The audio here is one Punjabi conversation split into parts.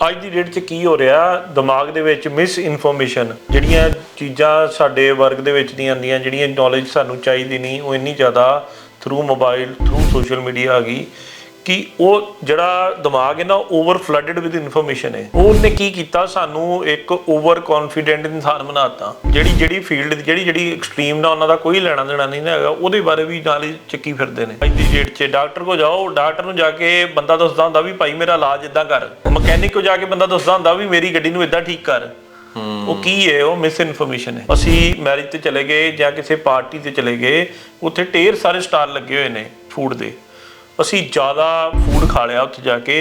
ਅੱਜ ਦੀ ਡੇਟ 'ਚ ਕੀ ਹੋ ਰਿਹਾ? ਦਿਮਾਗ ਦੇ ਵਿੱਚ ਮਿਸ ਇਨਫੋਰਮੇਸ਼ਨ ਜਿਹੜੀਆਂ ਚੀਜ਼ਾਂ ਸਾਡੇ ਵਰਗ ਦੇ ਵਿੱਚ ਦੀਆਂ ਆਉਂਦੀਆਂ, ਜਿਹੜੀਆਂ ਨੌਲੇਜ ਸਾਨੂੰ ਚਾਹੀਦੀ ਨਹੀਂ, ਉਹ ਇੰਨੀ ਜ਼ਿਆਦਾ through mobile through social media ਆ ਗਈ। ਕਿ ਉਹ ਜਿਹੜਾ ਦਿਮਾਗ ਹੈ ਨਾ ਓਵਰ ਫਲੱਡਡ ਵਿਦ ਇਨਫੋਰਮੇਸ਼ਨ ਹੈ। ਉਹਨੇ ਕੀ ਕੀਤਾ? ਸਾਨੂੰ ਇੱਕ ਓਵਰ ਕੌਨਫੀਡੈਂਟ ਇਨਸਾਨ ਬਣਾਤਾ। ਜਿਹੜੀ ਜਿਹੜੀ ਫੀਲਡ ਦੀ ਜਿਹੜੀ ਜਿਹੜੀ ਐਕਸਟ੍ਰੀਮ ਨਾ ਉਹਨਾਂ ਦਾ ਕੋਈ ਲੈਣਾ ਦੇਣਾ ਨਹੀਂ ਨਾ ਹੈਗਾ, ਉਹਦੇ ਬਾਰੇ ਵੀ ਨਾਲ ਹੀ ਚੱਕੀ ਫਿਰਦੇ ਨੇ। ਅੱਜ ਦੀ ਡੇਟ 'ਚ ਡਾਕਟਰ ਕੋ ਜਾਓ ਡਾਕਟਰ ਨੂੰ ਜਾ ਕੇ ਬੰਦਾ ਦੱਸਦਾ ਹੁੰਦਾ ਵੀ ਭਾਈ ਮੇਰਾ ਇਲਾਜ ਇਦਾਂ ਕਰ। ਮਕੈਨਿਕ ਕੋ ਜਾ ਕੇ ਬੰਦਾ ਦੱਸਦਾ ਹੁੰਦਾ ਵੀ ਮੇਰੀ ਗੱਡੀ ਨੂੰ ਇਦਾਂ ਠੀਕ ਕਰ। ਉਹ ਕੀ ਹੈ? ਉਹ ਮਿਸ ਇਨਫੋਰਮੇਸ਼ਨ ਹੈ। ਅਸੀਂ ਮੈਰਿਜ ਤੇ ਚਲੇ ਗਏ ਜਾਂ ਕਿਸੇ ਪਾਰਟੀ ਤੇ ਚਲੇ ਗਏ, ਉੱਥੇ ਢੇਰ ਸਾਰੇ ਸਟਾਲ ਲੱਗੇ ਹੋਏ ਨੇ ਫੂਡ ਦੇ। ਅਸੀਂ ਜ਼ਿਆਦਾ ਫੂਡ ਖਾ ਲਿਆ ਉੱਥੇ ਜਾ ਕੇ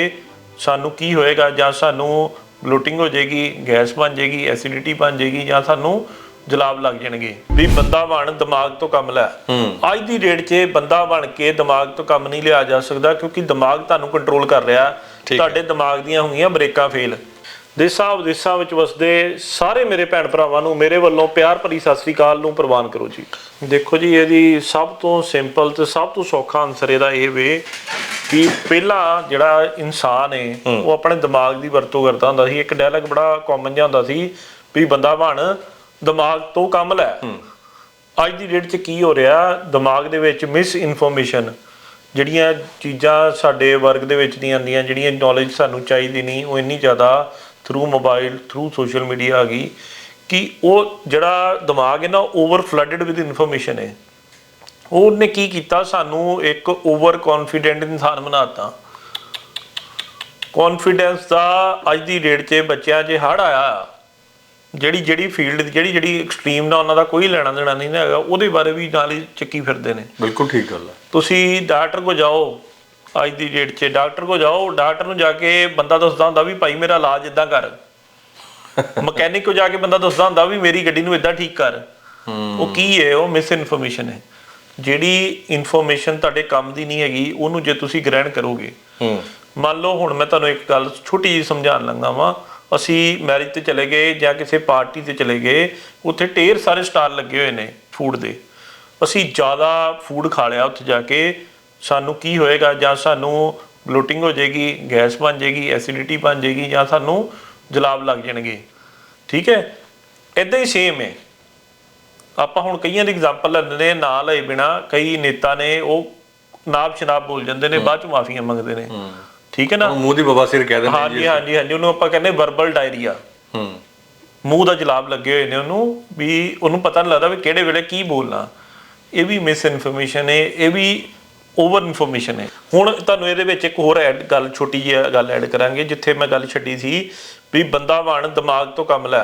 ਸਾਨੂੰ ਕੀ ਹੋਏਗਾ ਜਾਂ ਸਾਨੂੰ ਬਲੋਟਿੰਗ ਹੋ ਜਾਏਗੀ ਗੈਸ ਬਣ ਜਾਏਗੀ ਐਸਿਡਿਟੀ ਬਣ ਜਾਏਗੀ ਜਾਂ ਸਾਨੂੰ ਜਲਾਬ ਲੱਗ ਜਾਣਗੇ। ਵੀ ਬੰਦਾ ਬਣ ਦਿਮਾਗ ਤੋਂ ਕੰਮ ਲੈ। ਅੱਜ ਦੀ ਡੇਟ 'ਚ ਬੰਦਾ ਬਣ ਕੇ ਦਿਮਾਗ ਤੋਂ ਕੰਮ ਨਹੀਂ ਲਿਆ ਜਾ ਸਕਦਾ ਕਿਉਂਕਿ ਦਿਮਾਗ ਤੁਹਾਨੂੰ ਕੰਟਰੋਲ ਕਰ ਰਿਹਾ। ਤੁਹਾਡੇ ਦਿਮਾਗ ਦੀਆਂ ਹੋਈਆਂ ਬ੍ਰੇਕਾਂ ਫੇਲ ਦੇਸਾਂ ਵਿਦੇਸਾਂ ਵਿੱਚ ਵਸਦੇ ਸਾਰੇ ਮੇਰੇ ਭੈਣ ਭਰਾਵਾਂ ਨੂੰ ਮੇਰੇ ਵੱਲੋਂ ਪਿਆਰ ਭਰੀ ਸਤਿ ਸ੍ਰੀ ਅਕਾਲ ਨੂੰ ਪ੍ਰਵਾਨ ਕਰੋ ਜੀ। ਦੇਖੋ ਜੀ ਇਹਦੀ ਸਭ ਤੋਂ ਸਿੰਪਲ ਤੇ ਸਭ ਤੋਂ ਸੌਖਾ ਆਨਸਰ ਇਹਦਾ ਇਹ ਵੇ ਕਿ ਪਹਿਲਾਂ ਜਿਹੜਾ ਇਨਸਾਨ ਹੈ। ਉਹ ਆਪਣੇ ਦਿਮਾਗ ਦੀ ਵਰਤੋਂ ਕਰਦਾ ਹੁੰਦਾ ਸੀ। ਇੱਕ ਡਾਇਲੌਗ ਬੜਾ ਕਾਮਨ ਜਿਹਾ ਹੁੰਦਾ ਸੀ ਵੀ ਬੰਦਾ ਬਣ ਦਿਮਾਗ ਤੋਂ ਕੰਮ ਲੈ। ਅੱਜ ਦੀ ਡੇਟ 'ਚ ਕੀ ਹੋ ਰਿਹਾ? ਦਿਮਾਗ ਦੇ ਵਿੱਚ ਮਿਸ ਇਨਫੋਰਮੇਸ਼ਨ ਜਿਹੜੀਆਂ ਚੀਜ਼ਾਂ ਸਾਡੇ ਵਰਗ ਦੇ ਵਿੱਚ ਨਹੀਂ ਆਉਂਦੀਆਂ ਜਿਹੜੀਆਂ ਨੌਲੇਜ ਸਾਨੂੰ ਚਾਹੀਦੀ ਨਹੀਂ ਉਹ ਇੰਨੀ ਜ਼ਿਆਦਾ through mobile through social media ਆ ਗਈ। ਕਿ ਉਹ ਜਿਹੜਾ ਦਿਮਾਗ ਹੈ ਨਾ ਓਵਰ ਫਲੱਡਡ ਵਿਦ ਇਨਫੋਰਮੇਸ਼ਨ ਹੈ। ਉਹਨੇ ਕੀ ਕੀਤਾ? ਸਾਨੂੰ ਇੱਕ ਓਵਰ ਕੌਨਫੀਡੈਂਟ ਇਨਸਾਨ ਬਣਾਤਾ ਕੌਨਫੀਡੈਂਸ ਦਾ ਅੱਜ ਦੀ ਡੇਟ 'ਚ ਬੱਚਿਆਂ 'ਚ ਹੜ ਆਇਆ। ਜਿਹੜੀ ਜਿਹੜੀ ਫੀਲਡ ਦੀ ਜਿਹੜੀ ਜਿਹੜੀ ਐਕਸਟ੍ਰੀਮ ਨਾ ਉਹਨਾਂ ਦਾ ਕੋਈ ਲੈਣਾ ਦੇਣਾ ਨਹੀਂ ਹੈਗਾ ਉਹਦੇ ਬਾਰੇ ਵੀ ਨਾਲ ਹੀ ਚੱਕੀ ਫਿਰਦੇ ਨੇ। ਬਿਲਕੁਲ ਠੀਕ ਗੱਲ ਹੈ। ਤੁਸੀਂ ਡਾਕਟਰ ਕੋ ਜਾਓ ਅੱਜ ਦੀ ਡੇਟ 'ਚ। ਡਾਕਟਰ ਕੋ ਜਾਓ ਡਾਕਟਰ ਨੂੰ ਜਾ ਕੇ ਬੰਦਾ ਦੱਸਦਾ ਹੁੰਦਾ ਵੀ ਭਾਈ ਮੇਰਾ ਇਲਾਜ ਇਦਾਂ ਕਰ। ਮਕੈਨਿਕ ਕੋ ਜਾ ਕੇ ਬੰਦਾ ਦੱਸਦਾ ਹੁੰਦਾ ਵੀ ਮੇਰੀ ਗੱਡੀ ਨੂੰ ਇਦਾਂ ਠੀਕ ਕਰ। ਉਹ ਕੀ ਹੈ ਉਹ ਮਿਸ ਇਨਫੋਰਮੇਸ਼ਨ ਹੈ। ਜਿਹੜੀ ਇਨਫੋਰਮੇਸ਼ਨ ਤੁਹਾਡੇ ਕੰਮ ਦੀ ਨਹੀਂ ਹੈਗੀ ਉਹਨੂੰ ਜੇ ਤੁਸੀਂ ਗ੍ਰਹਿਣ ਕਰੋਗੇ। ਹੂੰ। ਮੰਨ ਲਓ ਹੁਣ ਮੈਂ ਤੁਹਾਨੂੰ ਇੱਕ ਗੱਲ ਛੋਟੀ ਜਿਹੀ ਸਮਝਾਉਣ ਲੱਗਾ ਵਾਂ। ਅਸੀਂ ਮੈਰਿਜ ਤੇ ਚਲੇ ਗਏ ਜਾਂ ਕਿਸੇ ਪਾਰਟੀ ਤੇ ਚਲੇ ਗਏ ਉੱਥੇ ਢੇਰ ਸਾਰੇ ਸਟਾਲ ਲੱਗੇ ਹੋਏ ਨੇ ਫੂਡ ਦੇ। ਅਸੀਂ ਜ਼ਿਆਦਾ ਫੂਡ ਖਾ ਲਿਆ ਉੱਥੇ ਜਾ ਕੇ। ਸਾਨੂੰ ਕੀ ਹੋਏਗਾ ਜਾਂ ਸਾਨੂੰ ਬਲੋਟਿੰਗ ਹੋ ਜਾਏਗੀ ਗੈਸ ਬਣ ਜਾਏਗੀ ਐਸਿਡਿਟੀ ਬਣ ਜਾਏਗੀ ਜਾਂ ਸਾਨੂੰ ਜਲਾਬ ਲੱਗ ਜਾਣਗੇ। ਠੀਕ ਹੈ? ਇਦਾਂ ਹੀ ਸੇਮ ਹੈ। ਆਪਾਂ ਹੁਣ ਕਈਆਂ ਦੀ ਐਗਜ਼ਾਮਪਲ ਲੈਂਦੇ ਨੇ ਨਾਂ ਲਏ ਬਿਨਾ ਕਈ ਨੇਤਾ ਨੇ ਉਹ ਨਾਬ ਸ਼ਨਾਬ ਬੋਲ ਜਾਂਦੇ ਨੇ ਬਾਅਦ ਚ ਮਾਫੀਆਂ ਮੰਗਦੇ ਨੇ। ਠੀਕ ਹੈ ਨਾ? ਮੂੰਹ ਦੀ ਬਵਾਸੀਰ ਕਹਿ ਦਿੰਦੇ ਹਾਂਜੀ ਹਾਂਜੀ ਹਾਂਜੀ ਉਹਨੂੰ ਆਪਾਂ ਕਹਿੰਦੇ ਵਰਬਲ ਡਾਇਰੀਆ ਹੂੰ। ਮੂੰਹ ਦਾ ਜਲਾਬ ਲੱਗੇ ਹੋਏ ਨੇ ਉਹਨੂੰ ਵੀ ਉਹਨੂੰ ਪਤਾ ਨਹੀਂ ਲੱਗਦਾ ਵੀ ਕਿਹੜੇ ਵੇਲੇ ਕੀ ਬੋਲਣਾ। ਇਹ ਵੀ ਮਿਸ ਇਨਫੋਰਮੇਸ਼ਨ ਹੈ ਇਹ ਵੀ ਓਵਰ ਇਨਫੋਰਮੇਸ਼ਨ ਹੈ। ਹੁਣ ਤੁਹਾਨੂੰ ਇਹਦੇ ਵਿੱਚ ਇੱਕ ਹੋਰ ਐਡ ਗੱਲ ਛੋਟੀ ਜਿਹੀ ਗੱਲ ਐਡ ਕਰਾਂਗੇ ਜਿੱਥੇ ਮੈਂ ਗੱਲ ਛੱਡੀ ਸੀ ਵੀ ਬੰਦਾ ਬਣ ਦਿਮਾਗ ਤੋਂ ਕੰਮ ਲੈ।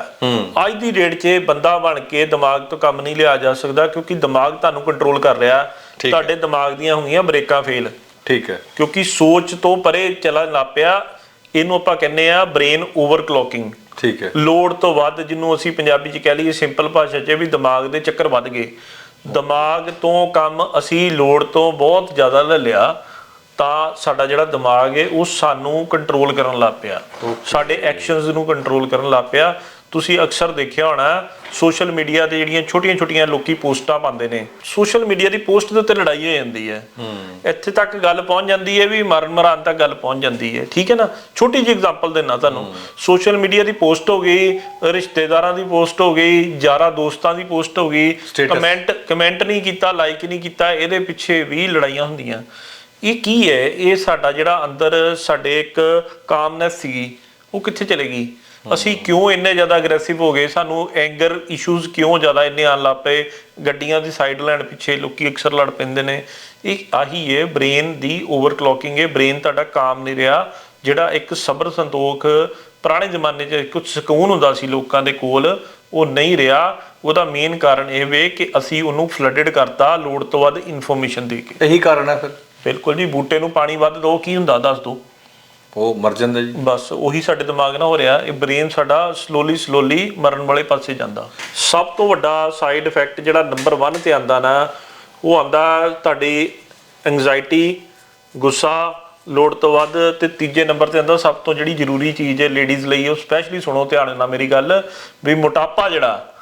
ਅੱਜ ਦੀ ਡੇਟ 'ਚ ਬੰਦਾ ਬਣ ਕੇ ਦਿਮਾਗ ਤੋਂ ਕੰਮ ਨਹੀਂ ਲਿਆ ਜਾ ਸਕਦਾ ਕਿਉਂਕਿ ਦਿਮਾਗ ਤੁਹਾਨੂੰ ਕੰਟਰੋਲ ਕਰ ਰਿਹਾ। ਤੁਹਾਡੇ ਦਿਮਾਗ ਦੀਆਂ ਹੋਈਆਂ ਬ੍ਰੇਕਾਂ ਫੇਲ ਠੀਕ ਹੈ। ਕਿਉਂਕਿ ਸੋਚ ਤੋਂ ਪਰੇ ਚਲਾ ਲੱਪਿਆ ਇਹਨੂੰ ਆਪਾਂ ਕਹਿੰਦੇ ਆ ਬ੍ਰੇਨ ਓਵਰਕਲੋਕਿੰਗ ਠੀਕ ਹੈ। ਲੋੜ ਤੋਂ ਵੱਧ ਜਿਹਨੂੰ ਅਸੀਂ ਪੰਜਾਬੀ ਚ ਕਹਿ ਲਈਏ ਸਿੰਪਲ ਭਾਸ਼ਾ 'ਚ ਵੀ ਦਿਮਾਗ ਦੇ ਚੱਕਰ ਵੱਧ ਗਏ। ਦਿਮਾਗ ਤੋਂ ਕੰਮ ਅਸੀਂ ਲੋੜ ਤੋਂ ਬਹੁਤ ਜ਼ਿਆਦਾ ਲੈ ਲਿਆ। ਤਾਂ ਸਾਡਾ ਜਿਹੜਾ ਦਿਮਾਗ ਹੈ ਉਹ ਸਾਨੂੰ ਕੰਟਰੋਲ ਕਰਨ ਲੱਗ ਪਿਆ। ਸਾਡੇ ਐਕਸ਼ਨਸ ਨੂੰ ਕੰਟਰੋਲ ਕਰਨ ਲੱਗ ਪਿਆ। ਤੁਸੀਂ ਅਕਸਰ ਦੇਖਿਆ ਹੋਣਾ ਸੋਸ਼ਲ ਮੀਡੀਆ ਤੇ ਜਿਹੜੀਆਂ ਛੋਟੀਆਂ-ਛੋਟੀਆਂ ਲੋਕੀ ਪੋਸਟਾਂ ਪਾਉਂਦੇ ਨੇ ਸੋਸ਼ਲ ਮੀਡੀਆ ਦੀ ਪੋਸਟ ਦੇ ਉੱਤੇ ਲੜਾਈ ਹੋ ਜਾਂਦੀ ਹੈ। ਇੱਥੇ ਤੱਕ ਗੱਲ ਪਹੁੰਚ ਜਾਂਦੀ ਹੈ ਵੀ ਮਰਨ ਮਰਾਨ ਤੱਕ ਗੱਲ ਪਹੁੰਚ ਜਾਂਦੀ ਹੈ ਠੀਕ ਹੈ ਨਾ? ਛੋਟੀ ਜਿਹੀ ਐਗਜ਼ਾਮਪਲ ਦੇਣਾ ਤੁਹਾਨੂੰ। ਸੋਸ਼ਲ ਮੀਡੀਆ ਦੀ ਪੋਸਟ ਹੋ ਗਈ ਰਿਸ਼ਤੇਦਾਰਾਂ ਦੀ ਪੋਸਟ ਹੋ ਗਈ ਯਾਰਾਂ ਦੋਸਤਾਂ ਦੀ ਪੋਸਟ ਹੋ ਗਈ. ਕਮੈਂਟ ਕਮੈਂਟ ਨਹੀਂ ਕੀਤਾ ਲਾਈਕ ਨਹੀਂ ਕੀਤਾ ਇਹਦੇ ਪਿੱਛੇ ਵੀ ਲੜਾਈਆਂ ਹੁੰਦੀਆਂ। ਇਹ ਕੀ ਹੈ? ਇਹ ਸਾਡਾ ਜਿਹੜਾ ਅੰਦਰ ਸਾਡੇ ਇੱਕ ਕਾਮਨੈਸ ਸੀ ਉਹ ਕਿੱਥੇ ਚਲੇ ਗਈ? ਅਸੀਂ ਕਿਉਂ ਇੰਨੇ ਜ਼ਿਆਦਾ ਅਗਰੈਸਿਵ ਹੋ ਗਏ? ਸਾਨੂੰ ਐਂਗਰ ਇਸ਼ੂਜ਼ ਕਿਉਂ ਜ਼ਿਆਦਾ ਇੰਨੇ ਆਉਣ ਲੱਗ ਪਏ? ਗੱਡੀਆਂ ਦੀ ਸਾਈਡ ਲੈਣ ਪਿੱਛੇ ਲੋਕੀ ਅਕਸਰ ਲੜ ਪੈਂਦੇ ਨੇ। ਇਹ ਆਹੀ ਹੈ ਬ੍ਰੇਨ ਦੀ ਓਵਰਕਲੋਕਿੰਗ ਹੈ। ਬ੍ਰੇਨ ਤੁਹਾਡਾ ਕਾਮ ਨਹੀਂ ਰਿਹਾ। ਜਿਹੜਾ ਇੱਕ ਸਬਰ ਸੰਤੋਖ ਪੁਰਾਣੇ ਜ਼ਮਾਨੇ 'ਚ ਕੁਝ ਸਕੂਨ ਹੁੰਦਾ ਸੀ ਲੋਕਾਂ ਦੇ ਕੋਲ ਉਹ ਨਹੀਂ ਰਿਹਾ। ਉਹਦਾ ਮੇਨ ਕਾਰਨ ਇਹ ਵੇ ਕਿ ਅਸੀਂ ਉਹਨੂੰ ਫਲੱਡਡ ਕਰਤਾ ਲੋੜ ਤੋਂ ਵੱਧ ਇਨਫੋਰਮੇਸ਼ਨ ਦੇ ਕੇ। ਇਹੀ ਕਾਰਨ ਹੈ ਫਿਰ। ਬਿਲਕੁਲ ਜੀ ਬੂਟੇ ਨੂੰ ਪਾਣੀ ਵੱਧ ਦੋ ਕੀ ਹੁੰਦਾ ਦੱਸ ਦੋ। ਉਹ ਮਰ ਜਾਂਦਾ ਜੀ। ਬਸ ਉਹੀ ਸਾਡੇ ਦਿਮਾਗ ਨਾਲ ਹੋ ਰਿਹਾ ਇਹ ਬ੍ਰੇਨ ਸਾਡਾ ਸਲੋਲੀ ਸਲੋਲੀ ਮਰਨ ਵਾਲੇ ਪਾਸੇ ਜਾਂਦਾ। ਸਭ ਤੋਂ ਵੱਡਾ ਸਾਈਡ ਇਫੈਕਟ ਜਿਹੜਾ ਨੰਬਰ 1 ਤੇ ਆਂਦਾ ਨਾ ਉਹ ਆਂਦਾ ਤੁਹਾਡੀ ਐਂਜ਼ਾਇਟੀ ਗੁੱਸਾ ਲੋੜ ਤੋਂ ਵੱਧ ਤੇ ਤੀਜੇ ਨੰਬਰ ਤੇ ਆਂਦਾ ਸਭ ਤੋਂ ਜਿਹੜੀ ਜ਼ਰੂਰੀ ਚੀਜ਼ ਹੈ ਲੇਡੀਜ਼ ਲਈ ਉਹ ਸਪੈਸ਼ਲੀ ਸੁਣੋ ਧਿਆਨ ਨਾਲ ਮੇਰੀ ਗੱਲ ਵੀ ਮੋਟਾਪਾ ਜਿਹੜਾ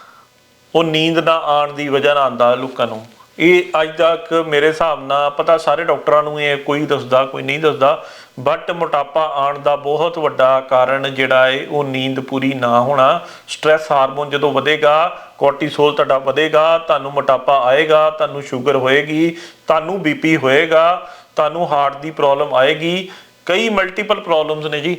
ਉਹ ਨੀਂਦ ਨਾ ਆਉਣ ਦੀ ਵਜ੍ਹਾ ਨਾਲ ਆਂਦਾ ਲੋਕਾਂ ਨੂੰ। ਇਹ ਅੱਜ ਤੱਕ ਮੇਰੇ ਹਿਸਾਬ ਨਾਲ ਪਤਾ ਸਾਰੇ ਡਾਕਟਰਾਂ ਨੂੰ ਇਹ ਕੋਈ ਦੱਸਦਾ, ਕੋਈ ਨਹੀਂ ਦੱਸਦਾ ਬਟ ਮੋਟਾਪਾ ਆਉਣ ਦਾ ਬਹੁਤ ਵੱਡਾ ਕਾਰਨ ਜਿਹੜਾ ਹੈ ਉਹ ਨੀਂਦ ਪੂਰੀ ਨਾ ਹੋਣਾ ਸਟ੍ਰੈਸ ਹਾਰਮੋਨ ਜਦੋਂ ਵਧੇਗਾ ਕੋਰਟੀਸੋਲ ਤੁਹਾਡਾ ਵਧੇਗਾ, ਤੁਹਾਨੂੰ ਮੋਟਾਪਾ ਆਏਗਾ, ਤੁਹਾਨੂੰ ਸ਼ੂਗਰ ਹੋਏਗੀ, ਤੁਹਾਨੂੰ ਬੀਪੀ ਹੋਏਗਾ, ਤੁਹਾਨੂੰ ਹਾਰਟ ਦੀ ਪ੍ਰੋਬਲਮ ਆਏਗੀ, ਕਈ ਮਲਟੀਪਲ ਪ੍ਰੋਬਲਮਸ ਨੇ ਜੀ।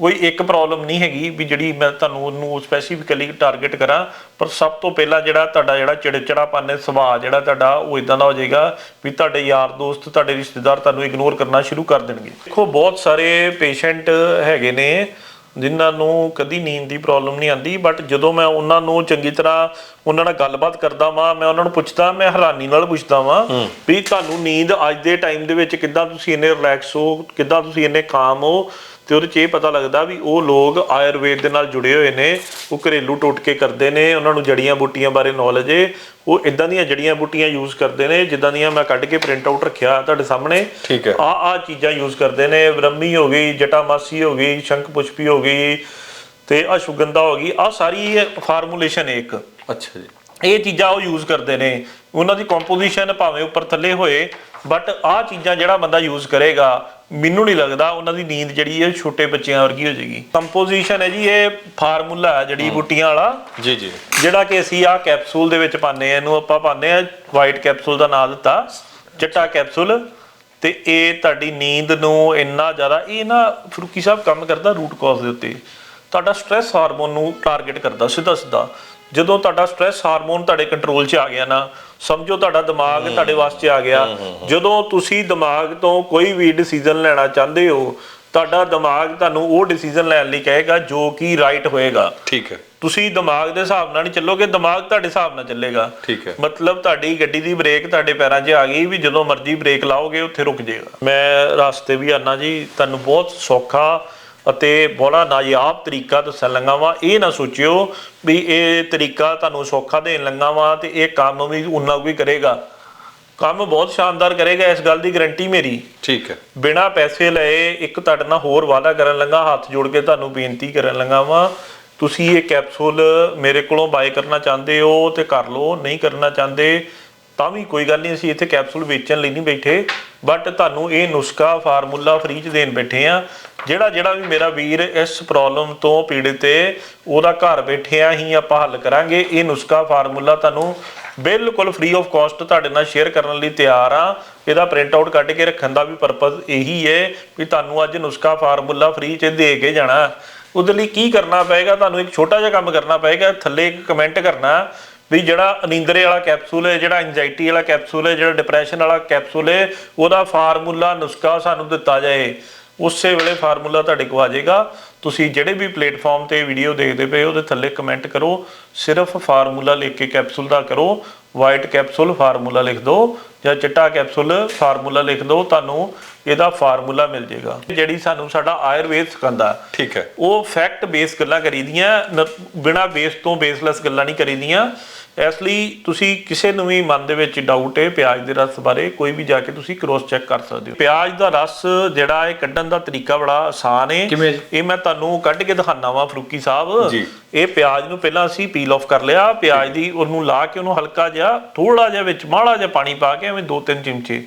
ਕੋਈ ਇੱਕ ਪ੍ਰੋਬਲਮ ਨਹੀਂ ਹੈਗੀ ਵੀ ਜਿਹੜੀ ਮੈਂ ਤੁਹਾਨੂੰ ਉਹਨੂੰ ਸਪੈਸੀਫਿਕਲੀ ਟਾਰਗੇਟ ਕਰਾਂ ਪਰ ਸਭ ਤੋਂ ਪਹਿਲਾਂ ਜਿਹੜਾ ਤੁਹਾਡਾ ਜਿਹੜਾ ਚਿੜਚਿੜਾਪਨ ਹੈ ਸੁਭਾਅ ਜਿਹੜਾ ਤੁਹਾਡਾ ਉਹ ਇਦਾਂ ਦਾ ਹੋ ਜਾਏਗਾ ਵੀ ਤੁਹਾਡੇ ਯਾਰ ਦੋਸਤ ਤੁਹਾਡੇ ਰਿਸ਼ਤੇਦਾਰ ਤੁਹਾਨੂੰ ਇਗਨੋਰ ਕਰਨਾ ਸ਼ੁਰੂ ਕਰ ਦੇਣਗੇ। ਦੇਖੋ ਬਹੁਤ ਸਾਰੇ ਪੇਸ਼ੈਂਟ ਹੈਗੇ ਨੇ ਜਿਨ੍ਹਾਂ ਨੂੰ ਕਦੀ ਨੀਂਦ ਦੀ ਪ੍ਰੋਬਲਮ ਨਹੀਂ ਆਂਦੀ ਬਟ ਜਦੋਂ ਮੈਂ ਉਹਨਾਂ ਨੂੰ ਚੰਗੀ ਤਰ੍ਹਾਂ ਉਹਨਾਂ ਨਾਲ ਗੱਲਬਾਤ ਕਰਦਾ ਵਾਂ ਮੈਂ ਉਹਨਾਂ ਨੂੰ ਪੁੱਛਦਾ ਮੈਂ ਹੈਰਾਨੀ ਨਾਲ ਪੁੱਛਦਾ ਵਾਂ ਵੀ ਤੁਹਾਨੂੰ ਨੀਂਦ ਅੱਜ ਦੇ ਟਾਈਮ ਦੇ ਵਿੱਚ ਕਿੱਦਾਂ ਤੁਸੀਂ ਇੰਨੇ ਰਿਲੈਕਸ ਹੋ ਕਿੱਦਾਂ ਤੁਸੀਂ ਇੰਨੇ ਕਾਮ ਹੋ? ਤੇ ਉਹਦੇ 'ਚ ਇਹ ਪਤਾ ਲੱਗਦਾ ਵੀ ਉਹ ਲੋਕ ਆਯੁਰਵੇਦ ਦੇ ਨਾਲ ਜੁੜੇ ਹੋਏ ਨੇ ਉਹ ਘਰੇਲੂ ਟੋਟਕੇ ਕਰਦੇ ਨੇ ਉਹਨਾਂ ਨੂੰ ਜੜੀਆਂ ਬੂਟੀਆਂ ਬਾਰੇ ਨੌਲੇਜ ਏ ਉਹ ਇਦਾਂ ਦੀਆਂ ਜੜੀਆਂ ਬੂਟੀਆਂ ਯੂਜ਼ ਕਰਦੇ ਨੇ ਜਿੱਦਾਂ ਦੀਆਂ ਮੈਂ ਕੱਢ ਕੇ ਪ੍ਰਿੰਟ ਆਊਟ ਰੱਖਿਆ ਤੁਹਾਡੇ ਸਾਹਮਣੇ ਠੀਕ ਹੈ। ਆ ਆ ਚੀਜ਼ਾਂ ਯੂਜ਼ ਕਰਦੇ ਨੇ ਬ੍ਰਹਮੀ ਹੋ ਗਈ ਜਟਾਮਾਸੀ ਹੋ ਗਈ ਸ਼ੰਖ ਪੁਸ਼ਪੀ ਹੋ ਗਈ ਤੇ ਆ ਸੁਗੰਧਾ ਹੋ ਗਈ ਆ ਸਾਰੀ ਫਾਰਮੂਲੇਸ਼ਨ ਇੱਕ। ਅੱਛਾ ਜੀ। ਇਹ ਚੀਜ਼ਾਂ ਉਹ ਯੂਜ਼ ਕਰਦੇ ਨੇ ਉਹਨਾਂ ਦੀ ਕੰਪੋਜੀਸ਼ਨ ਭਾਵੇਂ ਉੱਪਰ ਥੱਲੇ ਹੋਏ ਬਟ ਆਹ ਚੀਜ਼ਾਂ ਜਿਹੜਾ ਬੰਦਾ ਯੂਜ਼ ਕਰੇਗਾ ਮੈਨੂੰ ਨਹੀਂ ਲੱਗਦਾ ਉਹਨਾਂ ਦੀ ਨੀਂਦ ਜਿਹੜੀ ਹੈ ਛੋਟੇ ਬੱਚਿਆਂ ਵਰਗੀ ਹੋ ਜਾਏਗੀ। ਕੰਪੋਜੀਸ਼ਨ ਹੈ ਜੀ ਇਹ ਫਾਰਮੂਲਾ ਹੈ ਜੜੀ ਬੂਟੀਆਂ ਵਾਲਾ। ਜੀ ਜੀ। ਜਿਹੜਾ ਕਿ ਅਸੀਂ ਆ ਕੈਪਸੂਲ ਦੇ ਵਿੱਚ ਪਾਉਂਦੇ ਆ ਇਹਨੂੰ ਆਪਾਂ ਪਾਉਂਦੇ ਆ ਵਾਈਟ ਕੈਪਸੂਲ ਦਾ ਨਾਮ ਦਿੱਤਾ ਚਿੱਟਾ ਕੈਪਸੂਲ ਤੇ ਇਹ ਤੁਹਾਡੀ ਨੀਂਦ ਨੂੰ ਇੰਨਾ ਜ਼ਿਆਦਾ ਇਹ ਨਾ ਫਰੂਕੀ ਸਾਹਿਬ ਕੰਮ ਕਰਦਾ ਰੂਟ ਕਾਜ਼ ਦੇ ਉੱਤੇ। ਤੁਹਾਡਾ ਸਟ੍ਰੈਸ ਹਾਰਮੋਨ ਨੂੰ ਟਾਰਗੇਟ ਕਰਦਾ ਸਿੱਧਾ ਸਿੱਧਾ ਜਦੋਂ ਤੁਹਾਡਾ ਸਟ੍ਰੈਸ ਹਾਰਮੋਨ ਤੁਹਾਡੇ ਕੰਟਰੋਲ 'ਚ ਆ ਗਿਆ ਨਾ ਸਮਝੋ ਤੁਹਾਡਾ ਦਿਮਾਗ ਤੁਹਾਡੇ ਵਾਸਤੇ ਆ ਗਿਆ। ਜਦੋਂ ਤੁਸੀਂ ਦਿਮਾਗ ਤੋਂ ਕੋਈ ਵੀ ਡਿਸੀਜਨ ਲੈਣਾ ਚਾਹੁੰਦੇ ਹੋ ਤੁਹਾਡਾ ਦਿਮਾਗ ਤੁਹਾਨੂੰ ਉਹ ਡਿਸੀਜਨ ਲੈਣ ਲਈ ਕਹੇਗਾ ਜੋ ਕਿ ਰਾਈਟ ਹੋਏਗਾ। ਠੀਕ ਹੈ। ਤੁਸੀਂ ਦਿਮਾਗ ਦੇ ਹਿਸਾਬ ਨਾਲ ਨਹੀਂ ਚੱਲੋਗੇ ਦਿਮਾਗ ਤੁਹਾਡੇ ਹਿਸਾਬ ਨਾਲ ਚੱਲੇਗਾ। ਠੀਕ ਹੈ। ਮਤਲਬ ਤੁਹਾਡੀ ਗੱਡੀ ਦੀ ਬ੍ਰੇਕ ਤੁਹਾਡੇ ਪੈਰਾਂ 'ਚ ਆ ਗਈ ਵੀ ਜਦੋਂ ਮਰਜ਼ੀ ਬ੍ਰੇਕ ਲਾਓਗੇ ਉੱਥੇ ਰੁਕ ਜਾਏਗਾ। ਮੈਂ ਰਸਤੇ ਵੀ ਆਨਾ ਜੀ ਤੁਹਾਨੂੰ ਬਹੁਤ ਸੌਖਾ ਅਤੇ ਬੜਾ ਨਾਯਾਬ ਤਰੀਕਾ ਦੱਸਣ ਲੱਗਾ ਵਾਂ ਇਹ ਨਾ ਸੋਚਿਓ ਵੀ ਇਹ ਤਰੀਕਾ ਤੁਹਾਨੂੰ ਸੌਖਾ ਦੇਣ ਲੱਗਾ ਵਾਂ ਤੇ ਇਹ ਕੰਮ ਵੀ ਉਨਾ ਕੋਈ ਕਰੇਗਾ। ਕੰਮ ਬਹੁਤ ਸ਼ਾਨਦਾਰ ਕਰੇਗਾ ਇਸ ਗੱਲ ਦੀ ਗਾਰੰਟੀ ਮੇਰੀ। ਠੀਕ ਹੈ। ਬਿਨਾ ਪੈਸੇ ਲਏ ਇੱਕ ਤੁਹਾਡੇ ਨਾਲ ਹੋਰ ਵਾਅਦਾ ਕਰਨ ਲੱਗਾ ਹੱਥ ਜੋੜ ਕੇ ਤੁਹਾਨੂੰ ਬੇਨਤੀ ਕਰਨ ਲੱਗਾ ਵਾਂ ਤੁਸੀਂ ਇਹ ਕੈਪਸੂਲ ਮੇਰੇ ਕੋਲੋਂ ਬਾਏ ਕਰਨਾ ਚਾਹੁੰਦੇ ਹੋ ਤੇ ਕਰ ਲਓ ਨਹੀਂ ਕਰਨਾ ਚਾਹੁੰਦੇ ਤਾਂ ਵੀ ਕੋਈ ਗੱਲ ਨਹੀਂ, ਅਸੀਂ ਇੱਥੇ ਕੈਪਸੂਲ ਵੇਚਣ ਲਈ ਨਹੀਂ ਬੈਠੇ ਬਟ ਤੁਹਾਨੂੰ ਇਹ ਨੁਸਖਾ ਫਾਰਮੂਲਾ ਫ੍ਰੀ ਚ ਦੇਣ ਬੈਠੇ ਆ ਜਿਹੜਾ ਜਿਹੜਾ ਵੀ ਮੇਰਾ ਵੀਰ ਇਸ ਪ੍ਰੋਬਲਮ ਤੋਂ ਪੀੜਿਤ ਹੈ ਉਹਦਾ ਘਰ ਬੈਠਿਆਂ ਹੀ ਆਪਾਂ ਹੱਲ ਕਰਾਂਗੇ। ਇਹ ਨੁਸਖਾ ਫਾਰਮੂਲਾ ਤੁਹਾਨੂੰ ਬਿਲਕੁਲ ਫ੍ਰੀ ਆਫ ਕਾਸਟ ਤੁਹਾਡੇ ਨਾਲ ਸ਼ੇਅਰ ਕਰਨ ਲਈ ਤਿਆਰ ਆ। ਇਹਦਾ ਪ੍ਰਿੰਟ ਆਊਟ ਕੱਢ ਕੇ ਰੱਖਣ ਦਾ ਵੀ ਪਰਪਸ ਇਹੀ ਹੈ ਵੀ ਤੁਹਾਨੂੰ ਅੱਜ ਨੁਸਖਾ ਫਾਰਮੂਲਾ ਫ੍ਰੀ ਚ ਦੇ ਕੇ ਜਾਣਾ। ਉਹਦੇ ਲਈ ਕੀ ਕਰਨਾ ਪਏਗਾ? ਤੁਹਾਨੂੰ ਇੱਕ ਛੋਟਾ ਜਿਹਾ ਕੰਮ ਕਰਨਾ ਪਏਗਾ। ਥੱਲੇ ਇੱਕ ਕਮੈਂਟ ਕਰਨਾ। ਵੀ ਜਿਹੜਾ ਅਨਿੰਦਰੇ ਵਾਲਾ ਕੈਪਸੂਲ ਹੈ ਜਿਹੜਾ ਐਂਜ਼ਾਈਟੀ ਵਾਲਾ ਕੈਪਸੂਲ ਹੈ ਜਿਹੜਾ ਡਿਪਰੈਸ਼ਨ ਵਾਲਾ ਕੈਪਸੂਲ ਹੈ ਉਹਦਾ ਫਾਰਮੂਲਾ ਨੁਸਖਾ ਸਾਨੂੰ ਦਿੱਤਾ ਜਾਏ। ਉਸੇ ਵੇਲੇ ਫਾਰਮੂਲਾ ਤੁਹਾਡੇ ਕੋਲ ਆ ਜਾਏਗਾ। ਤੁਸੀਂ ਜਿਹੜੇ ਵੀ ਪਲੇਟਫਾਰਮ ਤੇ ਵੀਡੀਓ ਦੇਖਦੇ ਪਏ ਉਹਦੇ ਥੱਲੇ ਕਮੈਂਟ ਕਰੋ। ਸਿਰਫ ਫਾਰਮੂਲਾ ਲਿਖ ਕੇ ਕੈਪਸੂਲ ਦਾ ਕਰੋ। ਵਾਈਟ ਕੈਪਸੂਲ ਫਾਰਮੂਲਾ ਲਿਖ ਦਿਓ ਜਾਂ ਚਿੱਟਾ ਕੈਪਸੂਲ ਫਾਰਮੂਲਾ ਲਿਖ ਦਿਓ ਤੁਹਾਨੂੰ ਇਹਦਾ ਫਾਰਮੂਲਾ ਮਿਲ ਜਾਏਗਾ। ਜਿਹੜੀ ਸਾਨੂੰ ਸਾਡਾ ਆਯੁਰਵੇਦ ਸਿਖਾਉਂਦਾ ਠੀਕ ਹੈ। ਉਹ ਫੈਕਟ ਬੇਸ ਗੱਲਾਂ ਕਰੀਦੀਆਂ ਬਿਨਾ ਬੇਸ ਤੋਂ ਬੇਸਲੈਸ ਗੱਲਾਂ ਨਹੀਂ ਕਰੀਦੀਆਂ। ਇਸ ਲਈ ਤੁਸੀਂ ਕਿਸੇ ਨੂੰ ਵੀ ਮਨ ਦੇ ਵਿੱਚ ਡਾਊਟ ਹੈ ਪਿਆਜ਼ ਦੇ ਰਸ ਬਾਰੇ ਕੋਈ ਵੀ ਜਾ ਕੇ ਤੁਸੀਂ ਕ੍ਰੋਸ ਚੈੱਕ ਕਰ ਸਕਦੇ ਹੋ। ਪਿਆਜ਼ ਦਾ ਰਸ ਜਿਹੜਾ ਹੈ ਕੱਢਣ ਦਾ ਤਰੀਕਾ ਬੜਾ ਆਸਾਨ ਹੈ? ਇਹ ਮੈਂ ਤੁਹਾਨੂੰ ਕੱਢ ਕੇ ਦਿਖਾਣਾ ਵਾਂ ਫਰੂਕੀ ਸਾਹਿਬ। ਇਹ ਪਿਆਜ਼ ਨੂੰ ਪਹਿਲਾਂ ਅਸੀਂ ਪੀਲ ਆਫ ਕਰ ਲਿਆ। ਪਿਆਜ਼ ਦੀ ਉਹਨੂੰ ਲਾ ਕੇ ਉਹਨੂੰ ਹਲਕਾ ਜਿਹਾ ਥੋੜਾ ਜਿਹਾ ਵਿੱਚ ਮਾੜਾ ਜਿਹਾ ਪਾਣੀ ਪਾ ਕੇ ਐਵੇਂ ਦੋ ਤਿੰਨ ਚਮਚੇ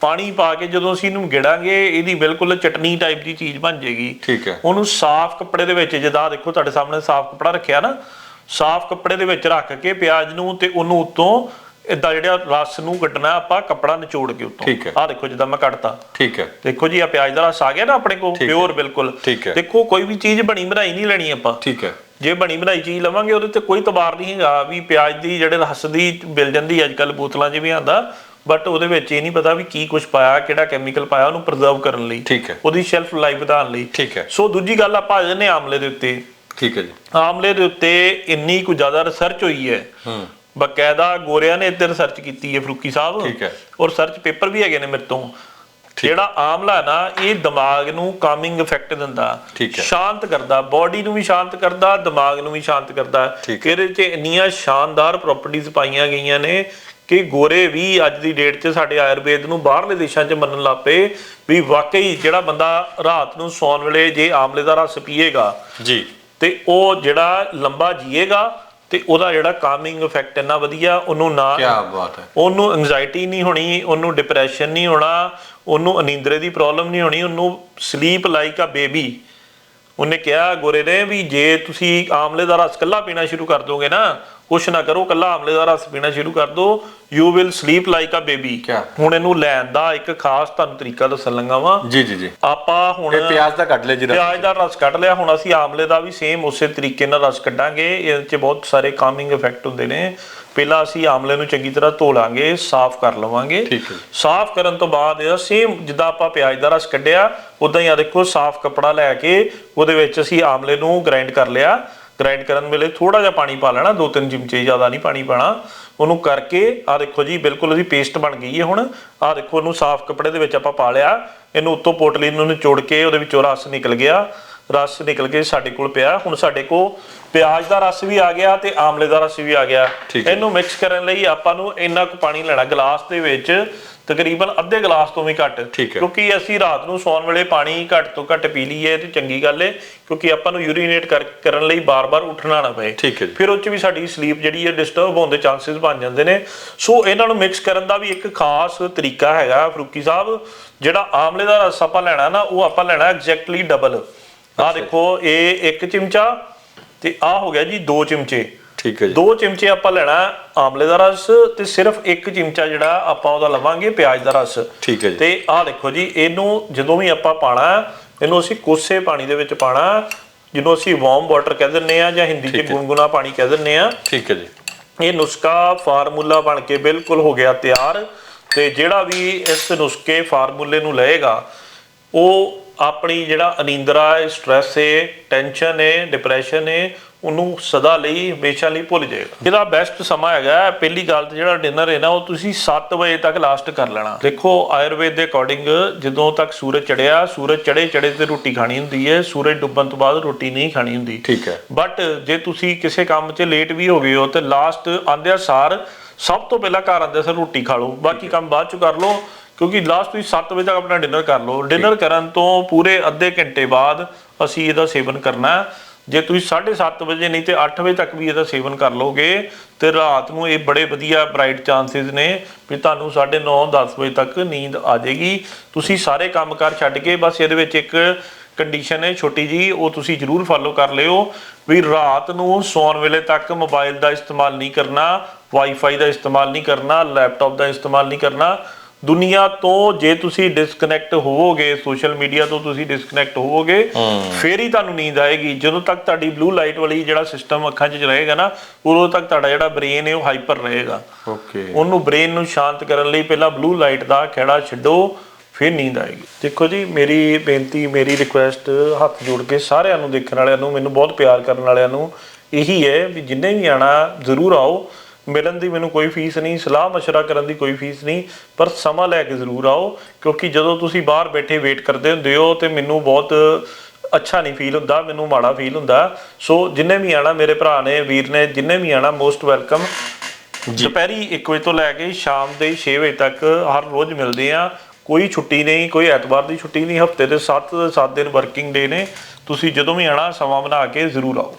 ਪਾਣੀ ਪਾ ਕੇ ਜਦੋਂ ਅਸੀਂ ਇਹਨੂੰ ਗੇੜਾਂਗੇ ਇਹਦੀ ਬਿਲਕੁਲ ਚਟਨੀ ਟਾਈਪ ਦੀ ਚੀਜ਼ ਬਣ ਜਾਏਗੀ। ਠੀਕ ਹੈ। ਉਹਨੂੰ ਸਾਫ਼ ਕੱਪੜੇ ਦੇ ਵਿੱਚ ਜਦਾ ਦੇਖੋ ਤੁਹਾਡੇ ਸਾਹਮਣੇ ਸਾਫ਼ ਕੱਪੜਾ ਰੱਖਿਆ ਨਾ ਸਾਫ਼ ਕੱਪੜੇ ਦੇ ਵਿੱਚ ਰੱਖ ਕੇ ਪਿਆਜ਼ ਨੂੰ ਤੇ ਉਹਨੂੰ ਉੱਤੋਂ ਇਦਾਂ ਜਿਹੜਾ ਰਸ ਨੂੰ ਕੱਢਣਾ ਆਪਾਂ ਕੱਪੜਾ ਨਿਚੋੜ ਕੇ ਉੱਤੋਂ। ਆਹ ਦੇਖੋ ਜਿੱਦਾਂ ਮੈਂ ਕੱਢਤਾ। ਠੀਕ ਹੈ। ਦੇਖੋ ਜੀ ਆ ਪਿਆਜ਼ ਦਾ ਰਸ ਆ ਗਿਆ ਨਾ ਆਪਣੇ ਕੋਲ। ਪਿਓਰ ਬਿਲਕੁਲ। ਦੇਖੋ ਕੋਈ ਵੀ ਚੀਜ਼ ਬਣੀ ਬਣਾਈ ਨਹੀਂ ਲੈਣੀ ਆਪਾਂ। ਠੀਕ ਹੈ। ਜੇ ਬਣੀ ਬਣਾਈ ਚੀਜ਼ ਲਵਾਂਗੇ ਉਹਦੇ ਤੇ ਕੋਈ ਤਬਾਰ ਨਹੀਂ ਹੈਗਾ। ਵੀ ਪਿਆਜ਼ ਦੀ ਜਿਹੜੇ ਰਸ ਦੀ ਮਿਲ ਜਾਂਦੀ ਅੱਜ ਕੱਲ ਬੋਤਲਾਂ 'ਚ ਵੀ ਆਂਦਾ ਬਟ ਉਹਦੇ ਵਿੱਚ ਇਹ ਨਹੀਂ ਪਤਾ ਵੀ ਕੀ ਕੁਝ ਪਾਇਆ ਕਿਹੜਾ ਕੈਮੀਕਲ ਪਾਇਆ ਉਹਨੂੰ ਪ੍ਰੀਜ਼ਰਵ ਕਰਨ ਲਈ। ਠੀਕ ਹੈ। ਉਹਦੀ ਸ਼ੈਲਫ ਲਾਈਫ ਵਧਾਉਣ ਲਈ। ਠੀਕ ਹੈ। ਸੋ ਦੂਜੀ ਗੱਲ ਆਪਾਂ ਆ ਹਾਂ ਆਮਲੇ ਦੇ ਉੱਤੇ। ਠੀਕ ਹੈ ਜੀ। ਆਮਲੇ ਦੇ ਉੱਤੇ ਇੰਨੀ ਕੁ ਜ਼ਿਆਦਾ ਰਿਸਰਚ ਹੋਈ ਹੈ। ਹੂੰ। ਬਕਾਇਦਾ ਗੋਰਿਆਂ ਨੇ ਇੱਥੇ ਰਿਸਰਚ ਕੀਤੀ ਹੈ ਫਰੂਕੀ ਸਾਹਿਬ। ਠੀਕ ਹੈ। ਔਰ ਸਰਚ ਪੇਪਰ ਵੀ ਹੈਗੇ ਨੇ ਮੇਰੇ ਤੋਂ। ਜਿਹੜਾ ਆਮਲਾ ਨਾ ਇਹ ਦਿਮਾਗ ਨੂੰ ਕਾਮਿੰਗ ਇਫੈਕਟ ਦਿੰਦਾ। ਸ਼ਾਂਤ ਕਰਦਾ। ਬਾਡੀ ਨੂੰ ਵੀ ਸ਼ਾਂਤ ਕਰਦਾ ਦਿਮਾਗ ਨੂੰ ਵੀ ਸ਼ਾਂਤ ਕਰਦਾ। ਇਹਦੇ 'ਚ ਇੰਨੀਆਂ ਸ਼ਾਨਦਾਰ ਪ੍ਰਾਪਰਟੀਆਂ ਪਾਈਆਂ ਗਈਆਂ ਨੇ ਕਿ ਗੋਰੇ ਵੀ ਅੱਜ ਦੀ ਡੇਟ 'ਚ ਸਾਡੇ ਆਯੁਰਵੇਦ ਨੂੰ ਬਾਹਰਲੇ ਦੇਸ਼ਾਂ 'ਚ ਮੰਨਣ ਲੱਪੇ ਵੀ ਵਾਕਈ ਜਿਹੜਾ ਬੰਦਾ ਰਾਤ ਨੂੰ ਸੌਣ ਵੇਲੇ ਜੇ ਆਮਲੇ ਦਾ ਰਸ ਪੀਏਗਾ ਜੀ। ਤੇ ਉਹ ਜਿਹੜਾ ਲੰਬਾ ਜੀਏਗਾ ਤੇ ਉਹਦਾ ਜਿਹੜਾ ਕਾਮਿੰਗ ਇਫੈਕਟ ਇੰਨਾ ਵਧੀਆ ਉਹਨੂੰ ਨਾ ਕੀ ਬਾਤ ਹੈ। ਉਹਨੂੰ ਐਂਜ਼ਾਇਟੀ ਨਹੀਂ ਹੋਣੀ ਉਹਨੂੰ ਡਿਪਰੈਸ਼ਨ ਨਹੀਂ ਹੋਣਾ ਉਹਨੂੰ ਅਨੀਂਦਰੇ ਦੀ ਪ੍ਰੋਬਲਮ ਨਹੀਂ ਹੋਣੀ ਉਹਨੂੰ ਸਲੀਪ ਲਾਈਕ ਅ ਬੇਬੀ ਉਹਨੇ ਕਿਹਾ ਗੋਰੇ ਨੇ ਵੀ ਜੇ ਤੁਸੀਂ ਆਮਲੇ ਦਾ ਰਸ ਕੱਲਾ ਪੀਣਾ ਸ਼ੁਰੂ ਕਰ ਦੋਗੇ ਨਾ ਕੁਛ ਨਾ ਕਰੋ ਕੱਲਾ ਆਮਲੇ ਦਾ ਰਸ ਪੀਣਾ ਸ਼ੁਰੂ ਕਰ ਦੋ you will sleep like a baby? ਹੁਣ ਇਹਨੂੰ ਲੈਣ ਦਾ ਇੱਕ ਖਾਸ ਤੁਹਾਨੂੰ ਤਰੀਕਾ ਦੱਸਣ ਲੱਗਾ ਵਾਂ ਜੀ ਜੀ ਜੀ ਆਪਾਂ ਹੁਣ ਇਹ ਪਿਆਜ਼ ਦਾ ਕੱਢ ਲਿਆ ਜੀ। ਪਿਆਜ਼ ਦਾ ਰਸ ਕੱਢ ਲਿਆ ਹੁਣ ਅਸੀਂ ਆਮਲੇ ਦਾ ਵੀ ਸੇਮ ਉਸੇ ਤਰੀਕੇ ਨਾਲ ਰਸ ਕੱਢਾਂਗੇ ਇਹਦੇ 'ਚ ਬਹੁਤ ਸਾਰੇ ਕਾਮਿੰਗ ਇਫੈਕਟ ਹੁੰਦੇ ਨੇ ਪਹਿਲਾਂ ਅਸੀਂ ਆਮਲੇ ਨੂੰ ਚੰਗੀ ਤਰ੍ਹਾਂ ਧੋ ਲਾਂਗੇ ਸਾਫ਼ ਕਰ ਲਵਾਂਗੇ। ਸਾਫ਼ ਕਰਨ ਤੋਂ ਬਾਅਦ ਇਹਦਾ ਸੇਮ ਜਿੱਦਾਂ ਆਪਾਂ ਪਿਆਜ਼ ਦਾ ਰਸ ਕੱਢਿਆ ਉਦਾਂ ਹੀ ਆ ਦੇਖੋ ਸਾਫ਼ ਕੱਪੜਾ ਲੈ ਕੇ ਉਹਦੇ ਵਿੱਚ ਅਸੀਂ ਆਮਲੇ ਨੂੰ ਗ੍ਰਾਈਂਡ ਕਰ ਲਿਆ। ਗ੍ਰਾਈਂਡ ਕਰਨ ਵੇਲੇ ਥੋੜਾ ਜਿਹਾ ਪਾਣੀ ਪਾ ਲੈਣਾ ਦੋ ਤਿੰਨ ਚਮਚੇ ਜ਼ਿਆਦਾ ਨਹੀਂ ਪਾਣੀ ਪਾਣਾ। ਉਹਨੂੰ ਕਰਕੇ ਆ ਦੇਖੋ ਜੀ ਬਿਲਕੁਲ ਉਹਦੀ ਪੇਸਟ ਬਣ ਗਈ ਹੈ ਹੁਣ। ਆ ਦੇਖੋ ਉਹਨੂੰ ਸਾਫ਼ ਕੱਪੜੇ ਦੇ ਵਿੱਚ ਆਪਾਂ ਪਾ ਲਿਆ। ਇਹਨੂੰ ਉੱਤੋਂ ਪੋਟਲੀ ਨੂੰ ਨਿਚੋੜ ਕੇ ਉਹਦੇ ਵਿੱਚੋਂ ਰਸ ਨਿਕਲ ਗਿਆ। ਰਸ ਨਿਕਲ ਕੇ ਸਾਡੇ ਕੋਲ ਪਿਆ। ਹੁਣ ਸਾਡੇ ਕੋਲ ਪਿਆਜ਼ ਦਾ ਰਸ ਵੀ ਆ ਗਿਆ ਤੇ ਆਮਲੇ ਦਾ ਰਸ ਵੀ ਆ ਗਿਆ। ਹੈ। ਇਹਨੂੰ ਮਿਕਸ ਕਰਨ ਲਈ ਆਪਾਂ ਨੂੰ ਇੰਨਾ ਕੁ ਪਾਣੀ ਲੈਣਾ। ਗਲਾਸ ਦੇ ਵਿੱਚ ਤਕਰੀਬਨ ਅੱਧੇ ਗਲਾਸ ਤੋਂ ਵੀ ਘੱਟ। ਹੈ। ਕਿਉਂਕਿ ਅਸੀਂ ਰਾਤ ਨੂੰ ਸੌਣ ਵੇਲੇ ਪਾਣੀ ਘੱਟ ਤੋਂ ਘੱਟ ਪੀ ਲਈਏ ਤੇ ਚੰਗੀ ਗੱਲ ਏ ਕਿਉਂਕਿ ਆਪਾਂ ਨੂੰ ਯੂਰੀਨੇਟ ਕਰਨ ਲਈ ਬਾਰ-ਬਾਰ ਉੱਠਣਾ ਨਾ ਪਏ। ਹੈ। ਫਿਰ ਉਹ ਚ ਵੀ ਸਾਡੀ ਸਲੀਪ ਜਿਹੜੀ ਹੈ ਡਿਸਟਰਬ ਹੋਣ ਦੇ ਚਾਂਸਸ ਬਣ ਜਾਂਦੇ ਨੇ। ਸੋ ਇਹਨਾਂ ਨੂੰ ਮਿਕਸ ਕਰਨ ਦਾ ਵੀ ਇੱਕ ਖਾਸ ਤਰੀਕਾ ਹੈਗਾ ਫਰੂਕੀ ਸਾਹਿਬ। ਜਿਹੜਾ ਆਮਲੇ ਦਾ ਰਸ ਆਪਾਂ ਲੈਣਾ ਨਾ ਉਹ ਆਪਾਂ ਲੈਣਾ ਐਗਜ਼ੈਕਟਲੀ ਡਬਲ ਆਹ ਦੇਖੋ ਇਹ ਇੱਕ ਚਮਚਾ ਤੇ ਆਹ ਹੋ ਗਿਆ ਜੀ ਦੋ ਚਮਚੇ। ਠੀਕ ਹੈ ਜੀ। ਦੋ ਚਮਚੇ ਆਪਾਂ ਲੈਣਾ ਆਮਲੇ ਦਾ ਰਸ ਤੇ ਸਿਰਫ ਇੱਕ ਚਮਚਾ ਜਿਹੜਾ ਆਪਾਂ ਉਹਦਾ ਲਵਾਂਗੇ ਪਿਆਜ਼ ਦਾ ਰਸ। ਠੀਕ ਹੈ ਜੀ। ਤੇ ਆਹ ਦੇਖੋ ਜੀ ਇਹਨੂੰ ਜਦੋਂ ਵੀ ਆਪਾਂ ਪਾਣਾ ਇਹਨੂੰ ਅਸੀਂ ਕੋਸੇ ਪਾਣੀ ਦੇ ਵਿੱਚ ਪਾਣਾ ਜਿਹਨੂੰ ਅਸੀਂ ਵਾਰਮ ਵਾਟਰ ਕਹਿ ਦਿੰਨੇ ਆ ਜਾਂ ਹਿੰਦੀ 'ਚ ਗੁਨਗੁਨਾ ਪਾਣੀ ਕਹਿ ਦਿੰਨੇ ਆ ਠੀਕ ਹੈ ਜੀ। ਇਹ ਨੁਸਖਾ ਫਾਰਮੂਲਾ ਬਣ ਕੇ ਬਿਲਕੁਲ ਹੋ ਗਿਆ ਤਿਆਰ ਤੇ ਜਿਹੜਾ ਵੀ ਇਸ ਨੁਸਖੇ ਫਾਰਮੂਲੇ ਨੂੰ ਲਏਗਾ ਉਹ ਆਪਣੀ ਜਿਹੜਾ ਅਨੀਂਦਰਾ ਹੈ ਸਟ੍ਰੈਸ ਹੈ ਟੈਨਸ਼ਨ ਹੈ ਡਿਪਰੈਸ਼ਨ ਹੈ ਉਹਨੂੰ ਸਦਾ ਲਈ ਹਮੇਸ਼ਾ ਲਈ ਭੁੱਲ ਜਾਏਗਾ ਇਹਦਾ ਬੈਸਟ ਸਮਾਂ ਹੈਗਾ ਪਹਿਲੀ ਗੱਲ ਤੇ ਜਿਹੜਾ ਡਿਨਰ ਹੈ ਨਾ ਉਹ ਤੁਸੀਂ 7 ਵਜੇ ਤੱਕ ਲਾਸਟ ਕਰ ਲੈਣਾ। ਦੇਖੋ ਆਯੁਰਵੇਦ ਦੇ ਅਕੋਰਡਿੰਗ ਜਦੋਂ ਤੱਕ ਸੂਰਜ ਚੜਿਆ ਸੂਰਜ ਚੜੇ ਚੜੇ ਤੇ ਰੋਟੀ ਖਾਣੀ ਹੁੰਦੀ ਹੈ ਸੂਰਜ ਡੁੱਬਣ ਤੋਂ ਬਾਅਦ ਰੋਟੀ ਨਹੀਂ ਖਾਣੀ ਹੁੰਦੀ। ਠੀਕ ਹੈ। ਬਟ ਜੇ ਤੁਸੀਂ ਕਿਸੇ ਕੰਮ 'ਚ ਲੇਟ ਵੀ ਹੋ ਗਏ ਹੋ ਤੇ ਲਾਸਟ ਆਂਦਿਆਂ ਸਾਰ ਸਭ ਤੋਂ ਪਹਿਲਾਂ ਘਰ ਆਂਦੇ ਸਾਰ ਰੋਟੀ ਖਾ ਲਓ। ਬਾਕੀ ਕੰਮ ਬਾਅਦ 'ਚ ਕਰ ਲਓ। ਕਿਉਂਕਿ ਲਾਸਟ ਤੁਸੀਂ 7 ਵਜੇ ਤੱਕ ਆਪਣਾ ਡਿਨਰ ਕਰ ਲਓ। ਡਿਨਰ ਕਰਨ ਤੋਂ ਪੂਰੇ ਅੱਧੇ ਘੰਟੇ ਬਾਅਦ ਅਸੀਂ ਇਹਦਾ ਸੇਵਨ ਕਰਨਾ ਜੇ ਤੁਸੀਂ 7:30 ਵਜੇ ਨਹੀਂ ਤੇ 8 ਵਜੇ ਤੱਕ ਵੀ ਇਹਦਾ ਸੇਵਨ ਕਰ ਲੋਗੇ ਤੇ ਰਾਤ ਨੂੰ ਇਹ ਬੜੇ ਵਧੀਆ ਬ੍ਰਾਈਟ ਚਾਂਸਸ ਨੇ ਵੀ ਤੁਹਾਨੂੰ 9:30 10 ਵਜੇ ਤੱਕ ਨੀਂਦ ਆ ਜਾਏਗੀ। ਤੁਸੀਂ ਸਾਰੇ ਕੰਮਕਾਰ ਛੱਡ ਕੇ ਬਸ ਇਹਦੇ ਵਿੱਚ ਇੱਕ ਕੰਡੀਸ਼ਨ ਹੈ ਛੋਟੀ ਜੀ, ਉਹ ਤੁਸੀਂ ਜਰੂਰ ਫਾਲੋ ਕਰ ਲਿਓ ਵੀ ਰਾਤ ਨੂੰ ਸੌਣ ਵੇਲੇ ਤੱਕ ਮੋਬਾਈਲ ਦਾ ਇਸਤੇਮਾਲ ਨਹੀਂ ਕਰਨਾ ਵਾਈਫਾਈ ਦਾ ਇਸਤੇਮਾਲ ਨਹੀਂ ਕਰਨਾ ਲੈਪਟਾਪ ਦਾ ਇਸਤੇਮਾਲ ਨਹੀਂ ਕਰਨਾ। ਦੁਨੀਆ ਤੋਂ ਜੇ ਤੁਸੀਂ ਡਿਸਕਨੈਕਟ ਹੋਵੋਗੇ ਸੋਸ਼ਲ ਮੀਡੀਆ ਤੋਂ ਤੁਸੀਂ ਡਿਸਕਨੈਕਟ ਹੋਵੋਗੇ ਫੇਰ ਹੀ ਤੁਹਾਨੂੰ ਨੀਂਦ ਆਏਗੀ। ਜਦੋਂ ਤੱਕ ਤੁਹਾਡੀ ਬਲੂ ਲਾਈਟ ਵਾਲੀ ਜਿਹੜਾ ਸਿਸਟਮ ਅੱਖਾਂ 'ਚ ਰਹੇਗਾ ਨਾ ਉਦੋਂ ਤੱਕ ਤੁਹਾਡਾ ਜਿਹੜਾ ਬ੍ਰੇਨ ਹੈ ਉਹ ਹਾਈਪਰ ਰਹੇਗਾ। ਓਕੇ ਉਹਨੂੰ ਬ੍ਰੇਨ ਨੂੰ ਸ਼ਾਂਤ ਕਰਨ ਲਈ ਪਹਿਲਾਂ ਬਲੂ ਲਾਈਟ ਦਾ ਖੇੜਾ ਛੱਡੋ ਫਿਰ ਨੀਂਦ ਆਏਗੀ। ਦੇਖੋ ਜੀ ਮੇਰੀ ਬੇਨਤੀ ਮੇਰੀ ਰਿਕੁਐਸਟ ਹੱਥ ਜੋੜ ਕੇ ਸਾਰਿਆਂ ਨੂੰ ਦੇਖਣ ਵਾਲਿਆਂ ਨੂੰ ਮੈਨੂੰ ਬਹੁਤ ਪਿਆਰ ਕਰਨ ਵਾਲਿਆਂ ਨੂੰ ਇਹੀ ਹੈ ਵੀ ਜਿੰਨੇ ਵੀ ਆਣਾ ਜ਼ਰੂਰ ਆਓ। ਮਿਲਣ ਦੀ ਮੈਨੂੰ ਕੋਈ ਫੀਸ ਨਹੀਂ ਸਲਾਹ مشورہ ਕਰਨ ਦੀ ਕੋਈ ਫੀਸ ਨਹੀਂ ਪਰ ਸਮਾਂ ਲੈ ਕੇ ਜ਼ਰੂਰ ਆਓ ਕਿਉਂਕਿ ਜਦੋਂ ਤੁਸੀਂ ਬਾਹਰ ਬੈਠੇ ਵੇਟ ਕਰਦੇ ਹੁੰਦੇ ਹੋ ਤੇ ਮੈਨੂੰ ਬਹੁਤ ਅੱਛਾ ਨਹੀਂ ਫੀਲ ਹੁੰਦਾ ਮੈਨੂੰ ਮਾੜਾ ਫੀਲ ਹੁੰਦਾ ਸੋ ਜਿੰਨੇ ਵੀ ਆਣਾ ਮੇਰੇ ਭਰਾ ਨੇ ਵੀਰ ਨੇ ਜਿੰਨੇ ਵੀ ਆਣਾ ਮੋਸਟ ਵੈਲਕਮ ਦੁਪਹਿਰੀ 1 ਵਜੇ ਤੋਂ ਲੈ ਕੇ ਸ਼ਾਮ ਦੇ 6 ਵਜੇ ਤੱਕ ਹਰ ਰੋਜ਼ ਮਿਲਦੇ ਆ ਕੋਈ ਛੁੱਟੀ ਨਹੀਂ ਕੋਈ ਐਤਵਾਰ ਦੀ ਛੁੱਟੀ ਨਹੀਂ ਹਫਤੇ ਦੇ 7 7 ਦਿਨ ਵਰਕਿੰਗ ਡੇ ਨੇ ਤੁਸੀਂ ਜਦੋਂ ਵੀ ਆਣਾ ਸਮਾਂ ਬਣਾ ਕੇ ਜ਼ਰੂਰ ਆਓ